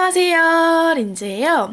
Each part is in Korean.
안녕하세요 린즈예요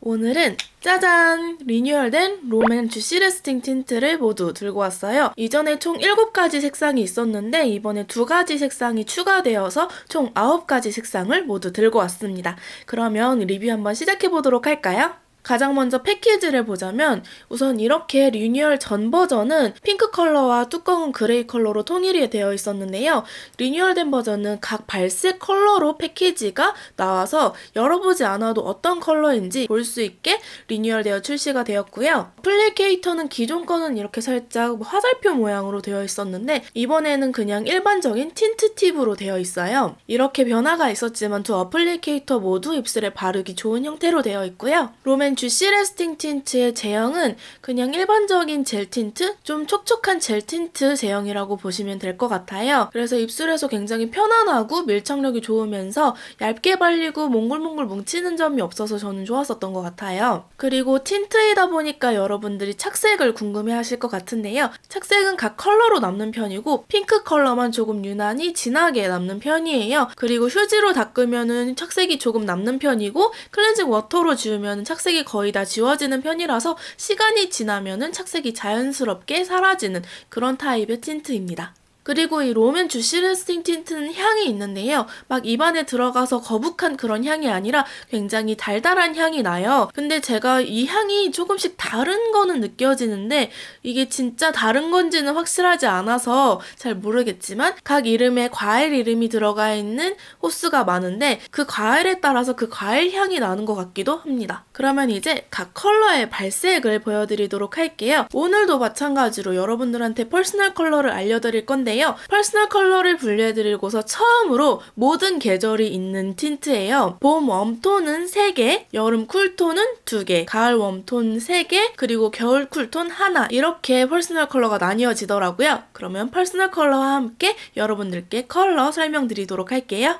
오늘은 짜잔! 리뉴얼된 롬앤 주시 레스팅 틴트를 모두 들고 왔어요. 이전에 총 7가지 색상이 있었는데 이번에 2가지 색상이 추가되어서 총 9가지 색상을 모두 들고 왔습니다. 그러면 리뷰 한번 시작해 보도록 할까요? 가장 먼저 패키지를 보자면 우선 이렇게 리뉴얼 전 버전은 핑크 컬러와 뚜껑은 그레이 컬러로 통일이 되어 있었는데요. 리뉴얼된 버전은 각 발색 컬러로 패키지가 나와서 열어보지 않아도 어떤 컬러인지 볼 수 있게 리뉴얼되어 출시가 되었고요. 플리케이터는 기존 거는 이렇게 살짝 뭐 화살표 모양으로 되어 있었는데 이번에는 그냥 일반적인 틴트 팁으로 되어 있어요. 이렇게 변화가 있었지만 두 어플리케이터 모두 입술에 바르기 좋은 형태로 되어 있고요. 롬앤 주시 레스팅 틴트의 제형은 그냥 일반적인 젤 틴트, 좀 촉촉한 젤 틴트 제형이라고 보시면 될 것 같아요. 그래서 입술에서 굉장히 편안하고 밀착력이 좋으면서 얇게 발리고 몽글몽글 뭉치는 점이 없어서 저는 좋았었던 것 같아요. 그리고 틴트이다 보니까 여러분들이 착색을 궁금해 하실 것 같은데요. 착색은 각 컬러로 남는 편이고 핑크 컬러만 조금 유난히 진하게 남는 편이에요. 그리고 휴지로 닦으면은 착색이 조금 남는 편이고 클렌징 워터로 지우면 착색이 거의 다 지워지는 편이라서 시간이 지나면은 착색이 자연스럽게 사라지는 그런 타입의 틴트입니다. 그리고 이 롬앤 주시 레스팅 틴트는 향이 있는데요. 막 입안에 들어가서 거북한 그런 향이 아니라 굉장히 달달한 향이 나요. 근데 제가 이 향이 조금씩 다른 거는 느껴지는데 이게 진짜 다른 건지는 확실하지 않아서 잘 모르겠지만 각 이름에 과일 이름이 들어가 있는 호수가 많은데 그 과일에 따라서 그 과일 향이 나는 것 같기도 합니다. 그러면 이제 각 컬러의 발색을 보여드리도록 할게요. 오늘도 마찬가지로 여러분들한테 퍼스널 컬러를 알려드릴 건데요. 퍼스널 컬러를 분류해드리고서 처음으로 모든 계절이 있는 틴트예요. 봄 웜톤은 3개, 여름 쿨톤은 2개, 가을 웜톤 3개, 그리고 겨울 쿨톤 하나 이렇게 퍼스널 컬러가 나뉘어지더라고요. 그러면 퍼스널 컬러와 함께 여러분들께 컬러 설명드리도록 할게요.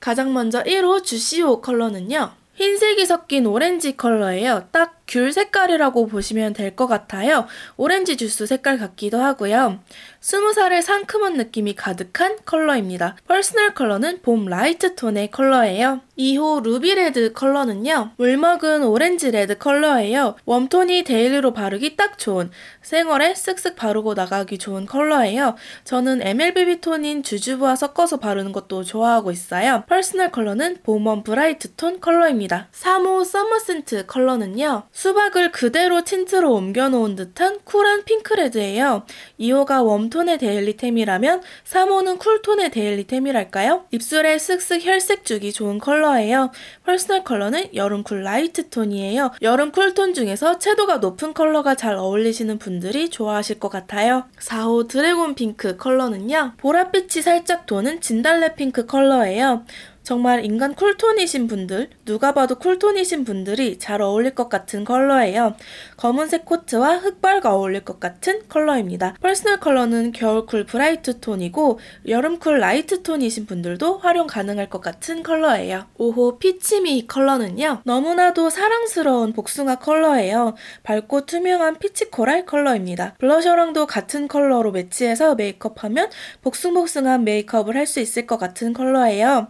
가장 먼저 1호 주시오 컬러는요. 흰색이 섞인 오렌지 컬러예요. 딱 귤 색깔이라고 보시면 될 것 같아요. 오렌지 주스 색깔 같기도 하고요. 스무 살의 상큼한 느낌이 가득한 컬러입니다. 퍼스널 컬러는 봄 라이트 톤의 컬러예요. 2호 루비 레드 컬러는요. 물먹은 오렌지 레드 컬러예요. 웜톤이 데일리로 바르기 딱 좋은 생얼에 쓱쓱 바르고 나가기 좋은 컬러예요. 저는 MLBB 톤인 주주부와 섞어서 바르는 것도 좋아하고 있어요. 퍼스널 컬러는 봄웜 브라이트 톤 컬러입니다. 3호 서머센트 컬러는요. 수박을 그대로 틴트로 옮겨놓은 듯한 쿨한 핑크레드예요. 2호가 웜톤의 데일리템이라면 3호는 쿨톤의 데일리템이랄까요? 입술에 쓱쓱 혈색 주기 좋은 컬러예요. 퍼스널 컬러는 여름 쿨 라이트 톤이에요. 여름 쿨톤 중에서 채도가 높은 컬러가 잘 어울리시는 분들이 좋아하실 것 같아요. 4호 드래곤 핑크 컬러는요. 보랏빛이 살짝 도는 진달래 핑크 컬러예요. 정말 인간 쿨톤이신 분들, 누가 봐도 쿨톤이신 분들이 잘 어울릴 것 같은 컬러예요. 검은색 코트와 흑발과 어울릴 것 같은 컬러입니다. 퍼스널 컬러는 겨울 쿨 브라이트 톤이고 여름 쿨 라이트 톤이신 분들도 활용 가능할 것 같은 컬러예요. 5호 피치미 컬러는요. 너무나도 사랑스러운 복숭아 컬러예요. 밝고 투명한 피치 코랄 컬러입니다. 블러셔랑도 같은 컬러로 매치해서 메이크업하면 복숭복숭한 메이크업을 할 수 있을 것 같은 컬러예요.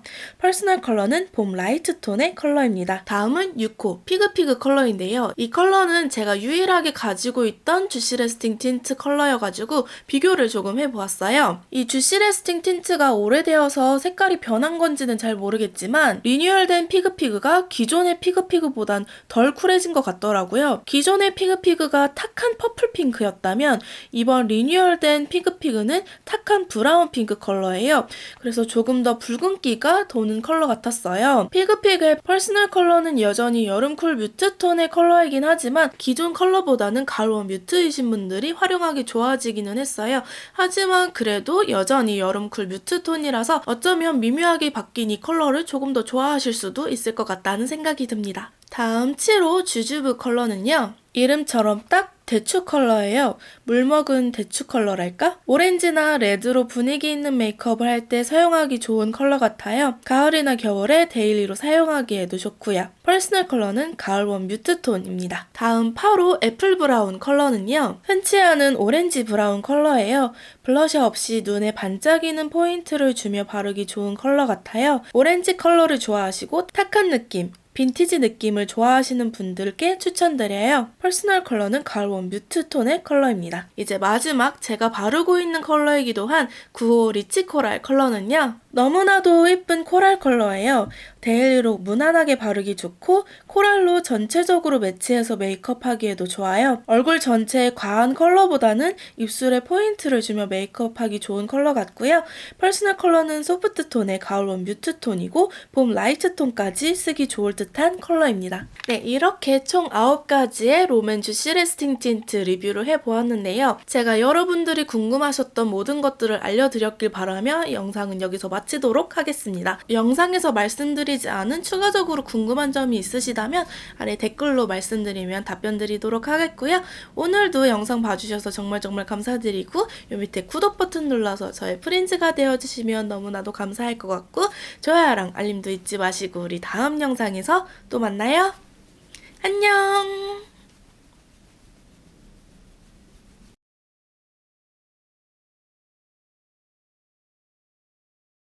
퍼스널 컬러는 봄 라이트 톤의 컬러입니다. 다음은 6호 피그피그 컬러인데요. 이 컬러는 제가 유일하게 가지고 있던 주시 레스팅 틴트 컬러여가지고 비교를 조금 해보았어요. 이 주시 레스팅 틴트가 오래되어서 색깔이 변한 건지는 잘 모르겠지만 리뉴얼된 피그피그가 기존의 피그피그보단 덜 쿨해진 것 같더라고요. 기존의 피그피그가 탁한 퍼플 핑크였다면 이번 리뉴얼된 피그피그는 탁한 브라운 핑크 컬러예요. 그래서 조금 더 붉은기가 도는 컬러 같았어요. 피그픽의 퍼스널 컬러는 여전히 여름 쿨 뮤트 톤의 컬러이긴 하지만 기존 컬러보다는 가로운 뮤트이신 분들이 활용하기 좋아지기는 했어요. 하지만 그래도 여전히 여름 쿨 뮤트 톤이라서 어쩌면 미묘하게 바뀐 이 컬러를 조금 더 좋아하실 수도 있을 것 같다는 생각이 듭니다. 다음 7호 주주부 컬러는요. 이름처럼 딱 대추 컬러예요. 물 먹은 대추 컬러랄까? 오렌지나 레드로 분위기 있는 메이크업을 할 때 사용하기 좋은 컬러 같아요. 가을이나 겨울에 데일리로 사용하기에도 좋고요. 퍼스널 컬러는 가을원 뮤트 톤입니다. 다음 8호 애플 브라운 컬러는요. 흔치 않은 오렌지 브라운 컬러예요. 블러셔 없이 눈에 반짝이는 포인트를 주며 바르기 좋은 컬러 같아요. 오렌지 컬러를 좋아하시고 탁한 느낌, 빈티지 느낌을 좋아하시는 분들께 추천드려요. 퍼스널 컬러는 가을원 뮤트 톤의 컬러입니다. 이제 마지막 제가 바르고 있는 컬러이기도 한 9호 리치 코랄 컬러는요. 너무나도 예쁜 코랄 컬러예요. 데일리로 무난하게 바르기 좋고 코랄로 전체적으로 매치해서 메이크업 하기에도 좋아요. 얼굴 전체에 과한 컬러보다는 입술에 포인트를 주며 메이크업 하기 좋은 컬러 같고요. 퍼스널 컬러는 소프트 톤의 가을원 뮤트 톤이고 봄 라이트 톤까지 쓰기 좋을 듯한 컬러입니다. 네, 이렇게 총 9가지의 롬앤주 시레스팅 틴트 리뷰를 해보았는데요. 제가 여러분들이 궁금하셨던 모든 것들을 알려드렸길 바라며 영상은 여기서 마치도록 하겠습니다. 영상에서 말씀드리지 않은 추가적으로 궁금한 점이 있으시다면 아래 댓글로 말씀드리면 답변 드리도록 하겠고요. 오늘도 영상 봐주셔서 정말 정말 감사드리고 요 밑에 구독 버튼 눌러서 저의 프렌즈가 되어주시면 너무나도 감사할 것 같고 좋아요랑 알림도 잊지 마시고 우리 다음 영상에서 또 만나요. 안녕!